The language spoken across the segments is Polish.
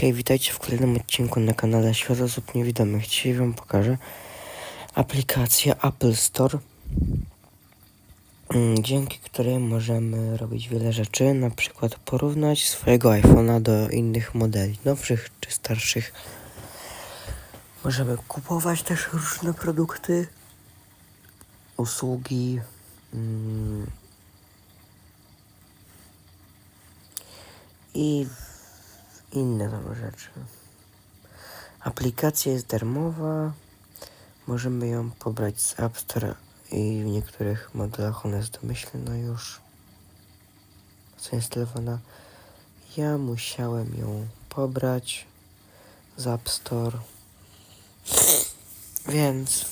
Hej, witajcie w kolejnym odcinku na kanale Świat Osób Niewidomych. Dzisiaj Wam pokażę aplikację Apple Store, mm, dzięki której możemy robić wiele rzeczy, na przykład porównać swojego iPhone'a do innych modeli, nowszych czy starszych. Możemy kupować też różne produkty, usługi, mm, i inne tam rzeczy. Aplikacja jest darmowa. Możemy ją pobrać z App Store i w niektórych modelach ona jest domyślna już. Zainstalowana. Ja musiałem ją pobrać z App Store. Więc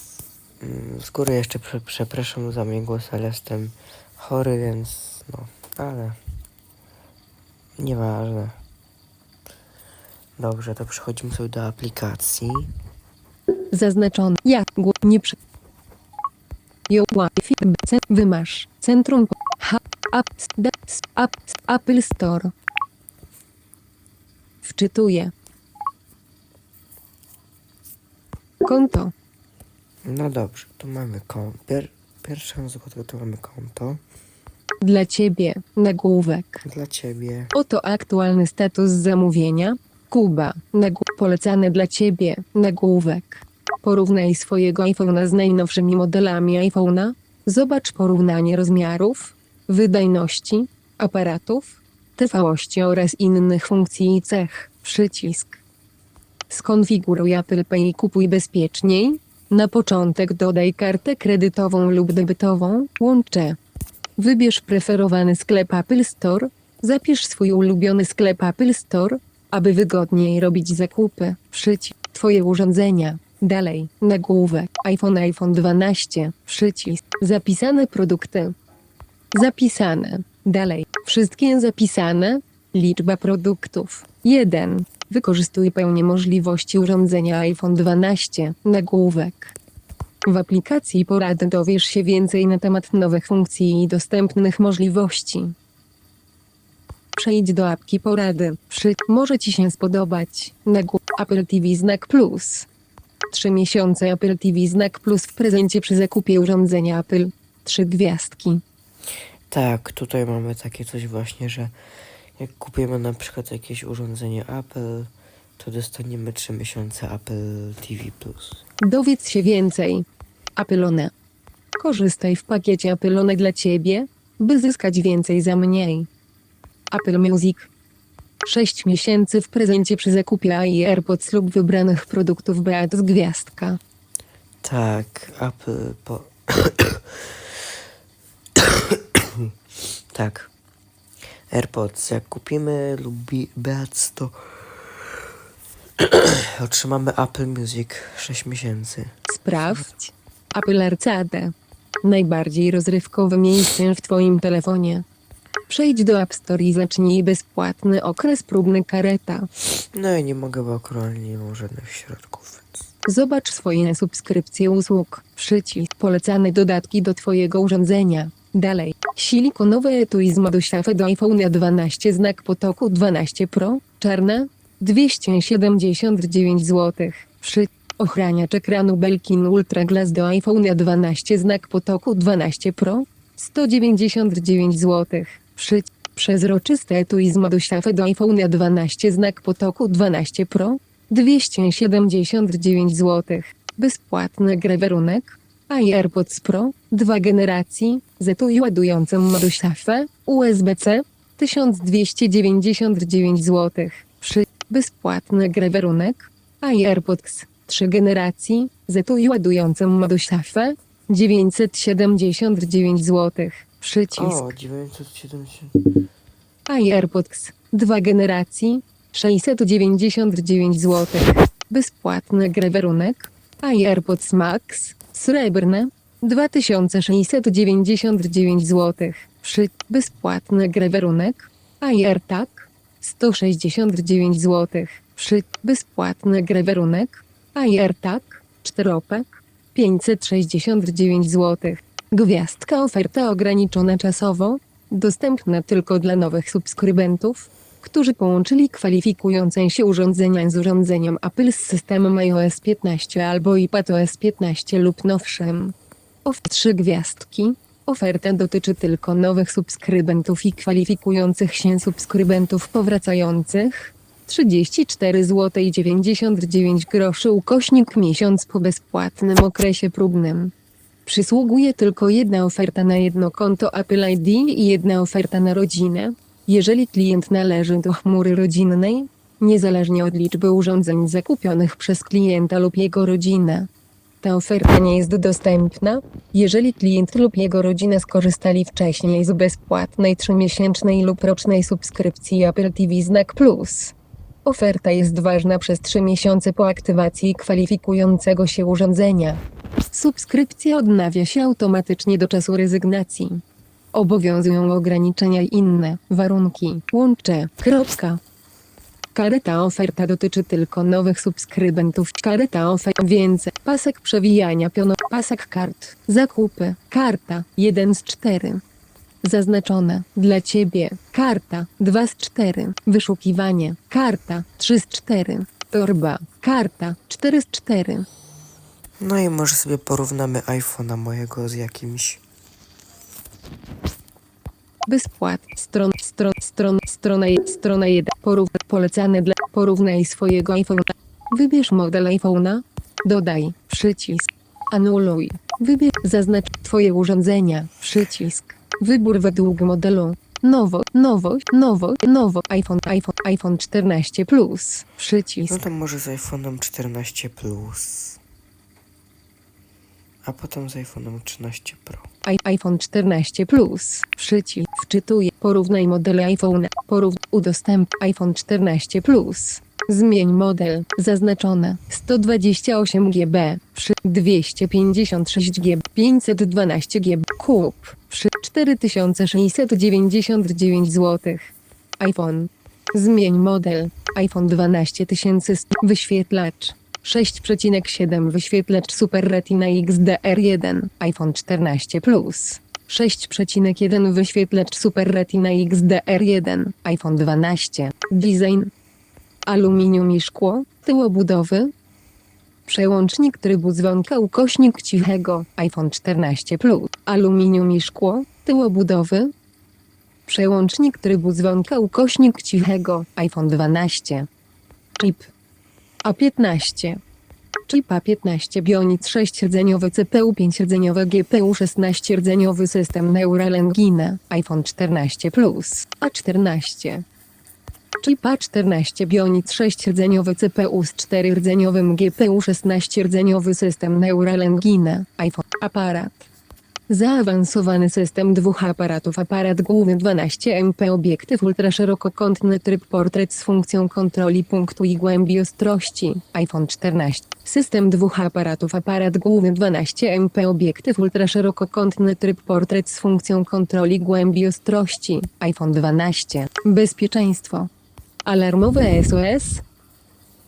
mm, z góry jeszcze prze, przepraszam za mój głos, ale jestem chory, więc no, ale nieważne. Dobrze, to przechodzimy sobie do aplikacji. Zaznaczony. Jak nie przy. Jo, Wi-Fi, wymasz. Centrum. H, app, d, s, app, s, Apple Store. Wczytuję. Konto. No dobrze, tu mamy konto. Pier pierwszą zakładkę tu mamy konto. Dla ciebie. Nagłówek. Dla ciebie. Oto aktualny status zamówienia. Kuba. Nagł polecany dla ciebie. Nagłówek. Porównaj swojego iPhone'a z najnowszymi modelami iPhone'a. Zobacz porównanie rozmiarów, wydajności, aparatów, trwałości oraz innych funkcji i cech. Przycisk. Skonfiguruj Apple Pay i kupuj bezpieczniej. Na początek dodaj kartę kredytową lub debetową. Łącze. Wybierz preferowany sklep Apple Store. Zapisz swój ulubiony sklep Apple Store, aby wygodniej robić zakupy. Przycisk. Twoje urządzenia. Dalej. Nagłówek. iPhone iPhone 12. Przycisk. Zapisane produkty. Zapisane. Dalej. Wszystkie zapisane. Liczba produktów. 1. Wykorzystuj pełnię możliwości urządzenia iPhone 12. Nagłówek. W aplikacji porady dowiesz się więcej na temat nowych funkcji i dostępnych możliwości. Przejdź do apki porady. Przy może Ci się spodobać. Nagłów Apple TV Znak Plus. 3 miesiące Apple TV Znak Plus w prezencie przy zakupie urządzenia Apple. 3 gwiazdki. Tak, tutaj mamy takie coś właśnie, że jak kupimy na przykład jakieś urządzenie Apple, to dostaniemy 3 miesiące Apple TV Plus. Dowiedz się więcej. Apylone. Korzystaj w pakiecie Apylone dla Ciebie, by zyskać więcej za mniej. Apple Music. 6 miesięcy w prezencie przy zakupie AirPods lub wybranych produktów Beat z gwiazdka. Tak, Apple po... tak. AirPods, jak kupimy lub Bi- Beats, to otrzymamy Apple Music 6 miesięcy. Sprawdź. Apple RCD. Najbardziej rozrywkowe miejsce w Twoim telefonie. Przejdź do App Store i zacznij bezpłatny okres próbny kareta. No i nie mogę, bo akurat nie mam żadnych środków, więc... Zobacz swoje subskrypcje usług. Przycisk. Polecane dodatki do Twojego urządzenia. Dalej. Silikonowe etui z modu szafy do iPhone 12 znak potoku 12 Pro. Czarna. 279 zł. Przy ochraniacz ekranu Belkin Ultra Glass do iPhone 12 znak potoku 12 Pro. 199 zł. Przy przezroczyste etui z modu do iPhone 12 znak potoku 12 Pro. 279 zł. Bezpłatny grawerunek. AirPods Pro, dwa generacji, z etui ładującym modu USB-C, 1299 zł. Przy bezpłatny grawerunek. AirPods, trzy generacji, z etui ładującym modu szafę, 979 zł. Przycisk. O, 970... AirPods, dwa generacji, 699 zł. Bezpłatny grawerunek. AirPods Max, srebrne, 2699 zł. Przy bezpłatny grawerunek. AirTag, 169 zł. Przy bezpłatny grawerunek. AirTag, czteropek, 569 zł. Gwiazdka oferta ograniczona czasowo, dostępna tylko dla nowych subskrybentów, którzy połączyli kwalifikujące się urządzenia z urządzeniem Apple z systemem iOS 15 albo iPadOS 15 lub nowszym. Of 3 gwiazdki. Oferta dotyczy tylko nowych subskrybentów i kwalifikujących się subskrybentów powracających. 34 zł 99 groszy ukośnik miesiąc po bezpłatnym okresie próbnym. Przysługuje tylko jedna oferta na jedno konto Apple ID i jedna oferta na rodzinę. Jeżeli klient należy do chmury rodzinnej, niezależnie od liczby urządzeń zakupionych przez klienta lub jego rodzinę. Ta oferta nie jest dostępna, jeżeli klient lub jego rodzina skorzystali wcześniej z bezpłatnej trzymiesięcznej lub rocznej subskrypcji Apple TV Znak Plus. Oferta jest ważna przez 3 miesiące po aktywacji kwalifikującego się urządzenia. Subskrypcja odnawia się automatycznie do czasu rezygnacji. Obowiązują ograniczenia i inne warunki. Łącze. Kropka. Kareta oferta dotyczy tylko nowych subskrybentów. Kareta oferta więcej. Pasek przewijania piono. Pasek kart. Zakupy. Karta. 1 z 4. Zaznaczone. Dla ciebie. Karta. 2 z 4. Wyszukiwanie. Karta. 3 z 4. Torba. Karta. 4 z 4. No i może sobie porównamy iPhone'a mojego z jakimś. Bezpłat. Stron, stron, stron, strona, strona 1. Porów, polecane dla, porównaj swojego iPhone'a. Wybierz model iPhone'a. Dodaj, przycisk. Anuluj. Wybierz, zaznacz twoje urządzenia, przycisk. Wybór według modelu. Nowo, nowo, nowo, nowo. iPhone, iPhone, iPhone 14 Plus. Przycisk. No to może z iPhone'em 14 Plus. A potem z iPhone'em 13 Pro. I- iPhone 14 Plus. Przycisk. Wczytuj. Porównaj modele iPhone. Porów. Udostęp. iPhone 14 Plus. Zmień model. Zaznaczone. 128 GB. Przy 256 GB. 512 GB. Kup. Przy 4699 zł. iPhone. Zmień model. iPhone 12100. Wyświetlacz. 6,7 wyświetlacz Super Retina XDR1 iPhone 14 Plus. 6,1 wyświetlacz Super Retina XDR1 iPhone 12. Design. Aluminium i szkło. Tyłobudowy. Przełącznik trybu dzwonka ukośnik cichego iPhone 14 Plus. Aluminium i szkło. Tyłobudowy. Przełącznik trybu dzwonka ukośnik cichego iPhone 12. Chip. A15. Chip A15 Bionic 6-rdzeniowy CPU 5-rdzeniowy GPU 16-rdzeniowy system Neural Engine iPhone 14 Plus A14 Chip A14 Bionic 6-rdzeniowy CPU z 4-rdzeniowym GPU 16-rdzeniowy system Neural Engine iPhone Aparat Zaawansowany system dwóch aparatów. Aparat główny 12 MP, obiektyw ultraszerokokątny, tryb portret z funkcją kontroli punktu i głębi ostrości. iPhone 14. System dwóch aparatów. Aparat główny 12 MP, obiektyw ultraszerokokątny, tryb portret z funkcją kontroli głębi ostrości. iPhone 12. Bezpieczeństwo. Alarmowe SOS.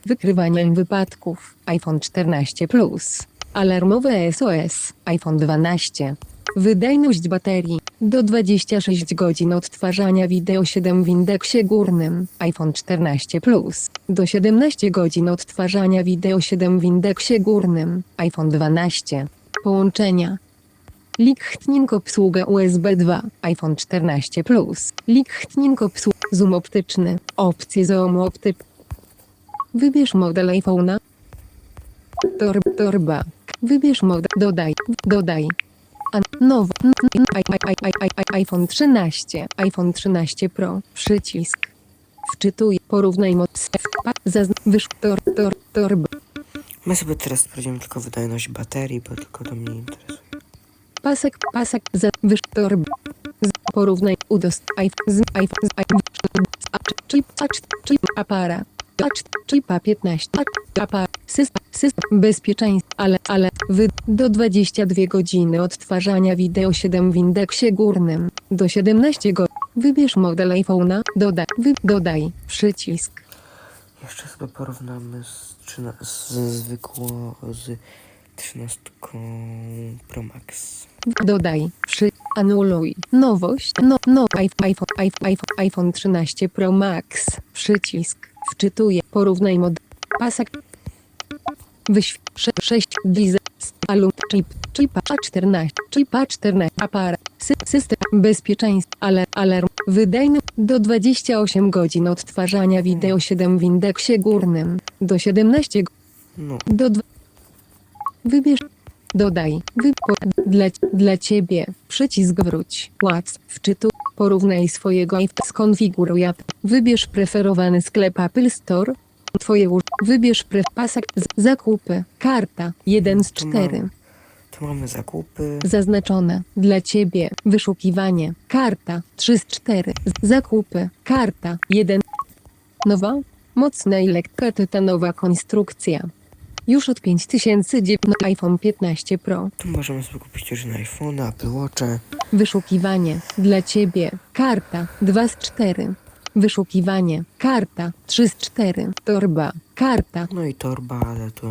Wykrywanie wypadków. iPhone 14 Plus. Alarmowe SOS. iPhone 12. Wydajność baterii. Do 26 godzin odtwarzania wideo 7 w indeksie górnym. iPhone 14 Plus. Do 17 godzin odtwarzania wideo 7 w indeksie górnym. iPhone 12. Połączenia. Lichtning obsługa USB 2, iPhone 14 Plus. Lichtning obsługa zoom optyczny, opcje zoom optyczny. Wybierz model iPhone'a. Tor, torba. Wybierz model. Dodaj. Dodaj. A, nowo. n- n- i- i- i- i- i- iPhone 13. iPhone 13 Pro. Przycisk. Wczytuj. Porównaj mod. Zazn-. Tor, tor, torba. My sobie teraz sprawdzimy tylko wydajność baterii, bo tylko to mnie interesuje. Pasek, pasek, za, wyż, torb. Z, porównaj, udost, iPhone, z, iPhone, z, iPhone, z, a, chip, a, chip, aparat, a, chip, a 15, a, aparat, system, system, bezpieczeństwo, ale, ale, wy, do 22 godziny odtwarzania wideo 7 w indeksie górnym, do 17 godzin, wybierz model iPhone'a, dodaj, wy, dodaj, przycisk, Jeszcze sobie porównamy z, trzyna- z zwykło z 13 Pro Max. Dodaj, przy, anuluj, nowość, no, no, iPhone, iPhone, iPhone, iPhone, iPhone 13 Pro Max, przycisk, wczytuję, porównaj mod, pasek, wyśw, 6, wizy, alum, chip, chipa 14, chipa 14, aparat, sy, system, bezpieczeństwo, ale, alarm, wydajny, do 28 godzin odtwarzania wideo 7 w indeksie górnym, do 17 No, do dwa. Wybierz. Dodaj. Dla, dla ciebie. Przycisk wróć. Łac. Wczytu. Porównaj swojego iPhone. Skonfiguruj app. Wybierz preferowany sklep Apple Store. Twoje uż... Wybierz pre... pasek. Z... Zakupy. Karta. 1 z To mam. 4. tu mamy zakupy. Zaznaczone. Dla ciebie. Wyszukiwanie. Karta. 3 z 4. Z- Zakupy. Karta. 1. Nowa. Mocna i lekka tytanowa konstrukcja. Już od 5009 iPhone 15 Pro. Tu możemy sobie kupić też na iPhone, Apple Watche. Wyszukiwanie. Dla ciebie. Karta. 2 z 4. Wyszukiwanie. Karta. 3 z 4. Torba. Karta. No i torba, ale to...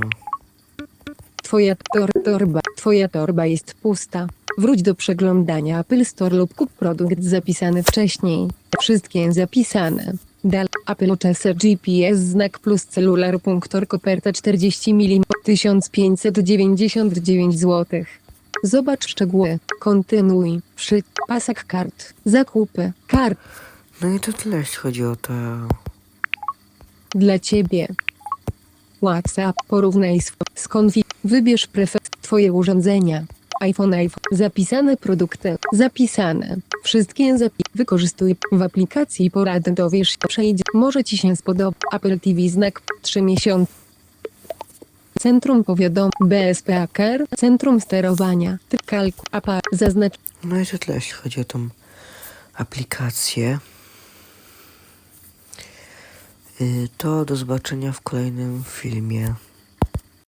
Twoja tor torba. Twoja torba jest pusta. Wróć do przeglądania Apple Store lub kup produkt zapisany wcześniej. Wszystkie zapisane. Dal Apple Watch SE GPS znak plus celular punktor koperta 40 mm 1599 zł. Zobacz szczegóły. Kontynuuj. Przy pasek kart. Zakupy. Kart. No i to tyle, jeśli chodzi o to. Dla ciebie. WhatsApp. Porównaj sw- skonfig. Wybierz prefer. Twoje urządzenia. iPhone, iPhone. Zapisane produkty. Zapisane. Wszystkie zapi. Wykorzystuj w aplikacji porady dowiesz się. Przejdzie. Może Ci się spodoba. Apple TV znak 3 miesiące. Centrum powiadom. BSP Hacker. Centrum sterowania. Kalku. Apa. Zaznacz. No i to tyle, jeśli chodzi o tą aplikację. Y, To do zobaczenia w kolejnym filmie.